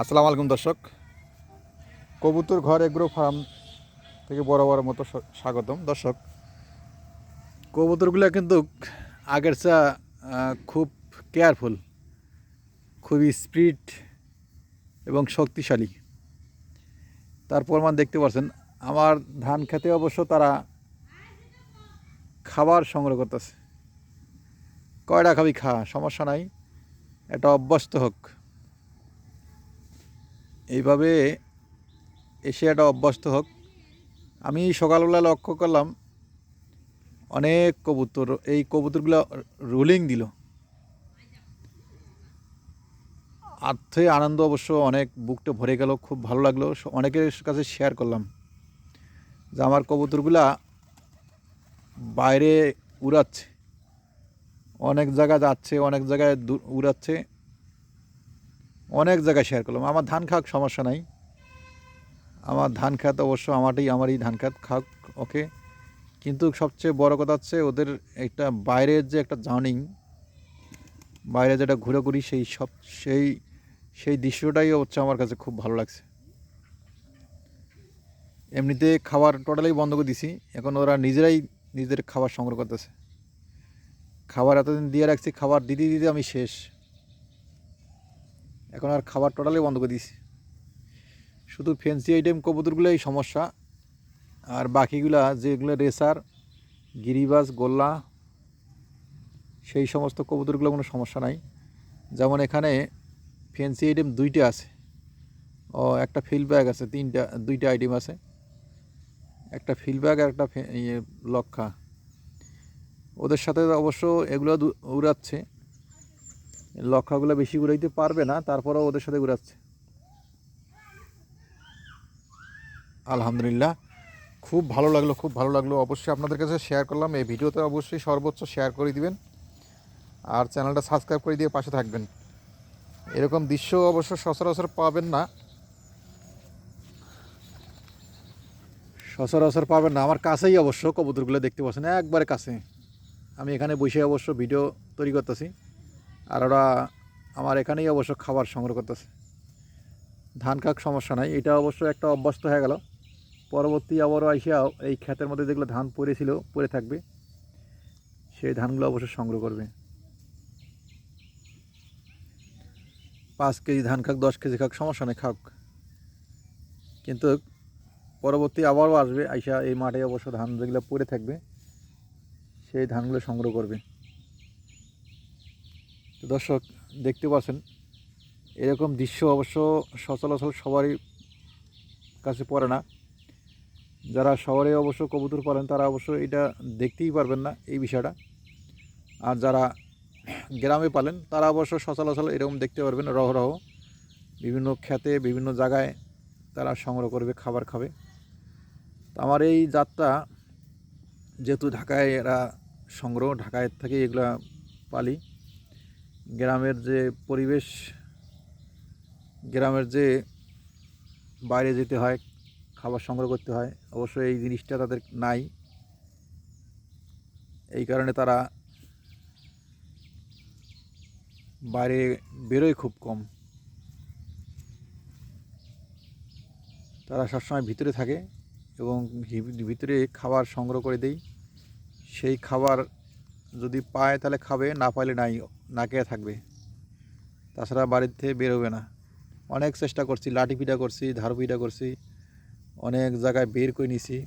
আসসালামু আলাইকুম দর্শক। কবুতর ঘর এগ্রো ফার্ম থেকে বড় বড় মতো স্বাগতম। দর্শক, কবুতরগুলো কিন্তু আগের চা খুব কেয়ারফুল খুবই স্পিড এবং শক্তিশালী। তার প্রমাণ দেখতে পাচ্ছেন, আমার ধান খেতে অবশ্য তারা খাবার সংগ্রহ করতেছে। কয়টা খাবি খা, সমস্যা নাই, এটা অভ্যস্ত হোক। এইভাবে একটা অভ্যস্ত হোক। আমি সকালবেলা লক্ষ্য করলাম, অনেক কবুতর, এই কবুতরগুলো রুলিং দিল। আর্থে আনন্দ অবশ্য অনেক, বুকটা ভরে গেল, খুব ভালো লাগল। অনেকের কাছে শেয়ার করলাম যে আমার কবুতরগুলা বাইরে উড়াচ্ছে। অনেক জায়গায় যাচ্ছে, অনেক জায়গায় উড়াচ্ছে। অনেক জায়গায় শেয়ার করলাম। আমার ধান খাক সমস্যা নাই। আমার ধান খাত অবশ্য আমারই আমারই ধান খাত খাক ওকে কিন্তু সবচেয়ে বড় কথা হচ্ছে ওদের একটা বাইরের যে একটা জার্নিং বাইরে যেটা ঘুরে সেই সব, সেই সেই দৃশ্যটাই হচ্ছে আমার কাছে খুব ভালো লাগছে। এমনিতে খাবার টোটালি বন্ধ করে দিছি। এখন ওরা নিজেরাই নিজেদের খাবার সংগ্রহ করতেছে। খাবার এতদিন দিয়ে রাখছি, খাবার দিতে দিতে আমি শেষ। এখন আর খাবার টোটালি বন্ধ করে দিয়েছি। শুধু ফেন্সি আইটেম কবুতরগুলোই সমস্যা। আর বাকিগুলা যেগুলো রেসার গিরিবাজ, গোল্লা, সেই সমস্ত কবুতরগুলো কোনো সমস্যা নাই। যেমন এখানে ফেন্সি আইটেম দুইটা আছে। ও, একটা ফিল ব্যাগ আছে, তিনটা, দুইটা আইটেম আছে। একটা ফিল ব্যাগ আর একটা ইয়ে লক্ষা। ওদের সাথে অবশ্য এগুলো উড়াচ্ছে। লক্ষাগুলো বেশি উড়াইতে পারবে না তারপরেও ওদের সাথে উড়াচ্ছে আলহামদুলিল্লাহ। খুব ভালো লাগল খুব ভালো লাগল। অবশ্যই আপনাদের কাছে শেয়ার করলাম। এই ভিডিওতে অবশ্যই সর্বোচ্চ শেয়ার করে দিবেন। আর চ্যানেলটা সাবস্ক্রাইব করে দিয়ে পাশে থাকবেন। এরকম দৃশ্য অবশ্য সচরাচর পাবেন না। সচরাচর পাবেন না। আমার কাছেই অবশ্য কবুতরগুলো দেখতে পাচ্ছেন। একবারে কাছে। আমি এখানে বসে অবশ্য ভিডিও তৈরি করতেছি। আর ওরা আমার এখানেই অবশ্য খাবার সংগ্রহ করতেছে। ধান খাক সমস্যা নাই, এটা অবশ্য একটা অভ্যস্ত হয়ে গেল। পরবর্তী আবারও আইসা এই ক্ষেতের মধ্যে যেগুলো ধান পড়েছিল পড়ে থাকবে। সেই ধানগুলো অবশ্য সংগ্রহ করবে। পাঁচ কেজি ধান খাক দশ কেজি খাক সমস্যা নেই, খাক। কিন্তু পরবর্তী আবারও আসবে, আইসা এই মাঠে অবশ্য ধান যেগুলো পড়ে থাকবে, সেই ধানগুলো সংগ্রহ করবে। দর্শক দেখতে পাচ্ছেন, এরকম দৃশ্য অবশ্য সচরাচর সবারই কাছে পড়ে না। যারা শহরে অবশ্য কবুতর পালেন, তারা অবশ্য এটা দেখতেই পারবেন না এই বিষয়টা। আর যারা গ্রামে পালেন, তারা অবশ্য সচরাচর এরকম দেখতে পারবেন রহ রহ বিভিন্ন ক্ষেতে, বিভিন্ন জায়গায় তারা সংগ্রহ করবে, খাবার খাবে। তো আমার এই যাত্রা, যেহেতু ঢাকায় এরা সংগ্রহ, ঢাকায় থেকে এগুলা পালি। গ্রামের যে পরিবেশ, গ্রামের যে বাইরে যেতে হয়, খাবার সংগ্রহ করতে হয় অবশ্য এই জিনিসটা তাদের নাই। এই কারণে তারা বাইরে বেরোয় খুব কম। তারা সবসময় ভিতরে থাকে এবং ভিতরে খাবার সংগ্রহ করে দেই সেই খাবার যদি পায় তাহলে খাবে, না পাইলে নাই। না খেয়ে থাকবে। তাছাড়া বাড়ির থেকে বেরোবে না। অনেক চেষ্টা করছি, লাঠি পিঠা করছি, ধার পিঠা করছি, অনেক জায়গায় বের করে নিছি।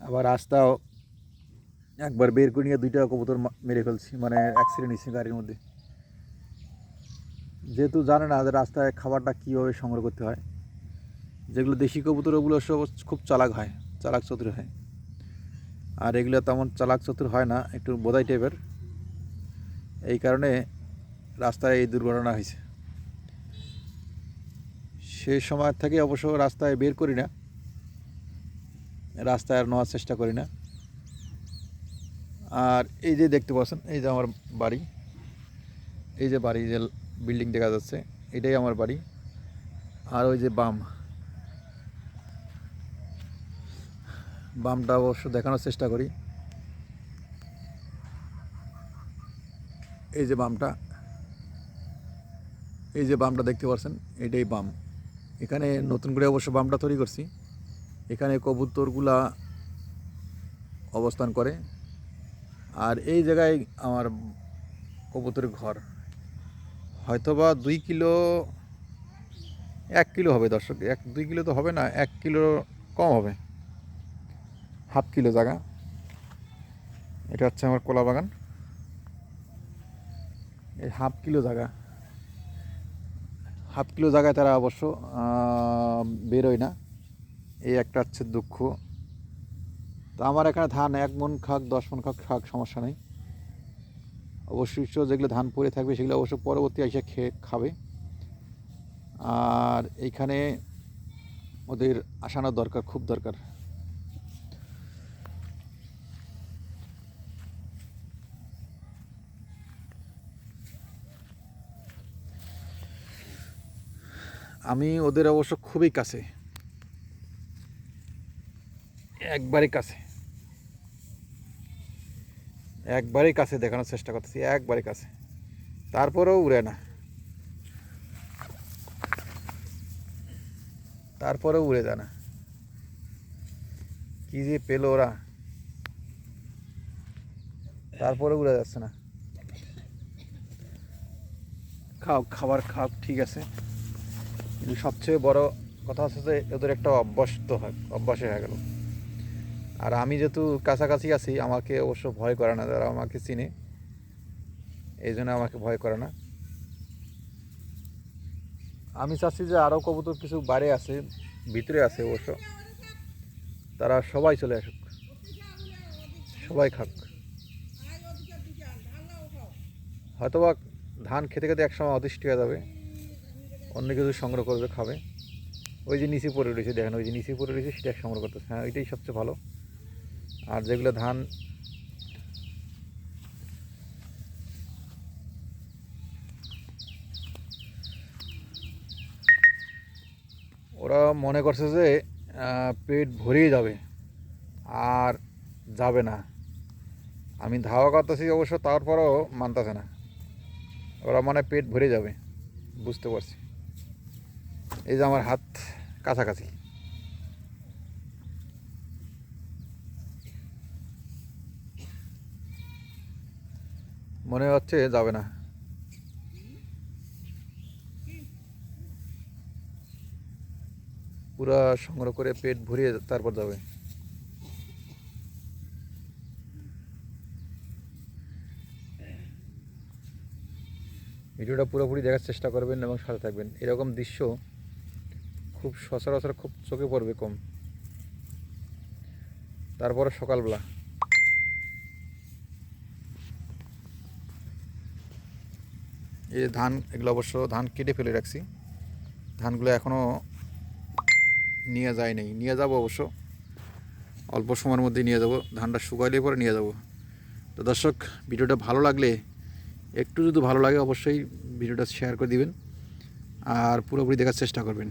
আবার রাস্তাও একবার বের করে নিয়ে দুইটা কবুতর মেরে ফেলছি মানে অ্যাক্সিডেন্ট নিছি গাড়ির মধ্যে। যেহেতু জানে না যে রাস্তায় খাবারটা কীভাবে সংগ্রহ করতে হয়। যেগুলো দেশি কবুতর, ওগুলো সব খুব চালাক হয়, চালাক চতুর হয়। আর এগুলো তেমন চালাক চতুর হয় না, একটু বোধাই টাইপের এই কারণে রাস্তায় এই দুর্ঘটনা হয়েছে। সে সময় থেকে অবশ্য রাস্তায় বের করি না। রাস্তায় আর নেওয়ার চেষ্টা করি না। আর এই যে দেখতে পাচ্ছেন, এই যে আমার বাড়ি, এই যে বাড়ি যে বিল্ডিং দেখা যাচ্ছে, এটাই আমার বাড়ি। আর ওই যে বাম, বামটা অবশ্য দেখানোর চেষ্টা করি। এই যে বামটা, এই যে বামটা দেখতে পাচ্ছেন এটাই বাম। এখানে নতুন করে অবশ্য বামটা তৈরি করছি। এখানে কবুতরগুলা অবস্থান করে। আর এই জায়গায় আমার কবুতরের ঘর। হয়তোবা দুই কিলো, এক কিলো হবে দর্শক, এক, দুই কিলো তো হবে না, এক কিলো কম হবে। হাফ কিলো জায়গা। এটা হচ্ছে আমার কলা বাগান এই হাফ কিলো জায়গা হাফ কিলো জায়গায় তারা অবশ্য বেরোয় না। এই একটা হচ্ছে দুঃখ। তো আমার এখানে ধান এক মন খাক, দশ মন খাক খাক, সমস্যা নেই। অবশ্যই যেগুলো ধান পড়ে থাকবে, সেগুলো অবশ্য পরবর্তী এসে খেয়ে খাবে। আর এইখানে ওদের আসানোর দরকার, খুব দরকার। আমি ওদের অবশ্য খুবই কাছে। একবারে কাছে। একবারে কাছে দেখানোর চেষ্টা করতেছি একবারে কাছে। তারপরেও উড়ে না। তারপরেও উড়ে যায় না। কি যে পেল ওরা। তারপরে উড়ে যাচ্ছে না। খাও, খাবার খাও, ঠিক আছে। কিন্তু সবচেয়ে বড় কথা হচ্ছে যে ওদের একটা অভ্যাস তো হয়, অভ্যাসে হয়ে গেল। আর আমি যেহেতু কাছাকাছি আছি, আমাকে অবশ্য ভয় করে না, যারা আমাকে চিনে, এই জন্য আমাকে ভয় করে না। আমি চাচ্ছি যে আরও কবুতর কিছু বাইরে আছে, ভিতরে আছে অবশ্য। তারা সবাই চলে আসুক। সবাই খাক। হয়তোবা ধান খেতে খেতে একসময় অতিষ্ঠ হয়ে যাবে। অন্য কিছু সংগ্রহ করবে, খাবে। ওই যে নিচে পড়ে রয়েছে, দেখেন, ওই যে নিচে পড়ে রয়েছে, সেটা সংগ্রহ করতেছে। হ্যাঁ ওইটাই সবচেয়ে ভালো। আর যেগুলো ধান, ওরা মনে করছে যে পেট ভরেই যাবে, আর যাবে না। আমি ধাওয়া করতেছি অবশ্য, তারপরও মানতেছে না। ওরা মানে পেট ভরে যাবে, বুঝতে পারছি। এই যে আমার হাত কাছাকাছি। মনে হচ্ছে যাবে না। পুরা সংগ্রহ করে পেট ভরিয়ে তারপর যাবে। ভিডিওটা পুরোপুরি দেখার চেষ্টা করবেন এবং সাথে থাকবেন। এরকম দৃশ্য খুব সচরাচর খুব চোখে পড়বে কম। তারপরে সকালবেলা। এই যে ধান, এগুলো অবশ্য ধান কেটে ফেলে রাখছি। ধানগুলো এখনও নিয়ে যায় নাই। নিয়ে যাব অবশ্য। অল্প সময়ের মধ্যে নিয়ে যাব। ধানটা শুকাইলে পরে নিয়ে যাব। তো দর্শক, ভিডিওটা ভালো লাগলে, একটু যদি ভালো লাগে অবশ্যই ভিডিওটা শেয়ার করে দিবেন। আর পুরোপুরি দেখার চেষ্টা করবেন।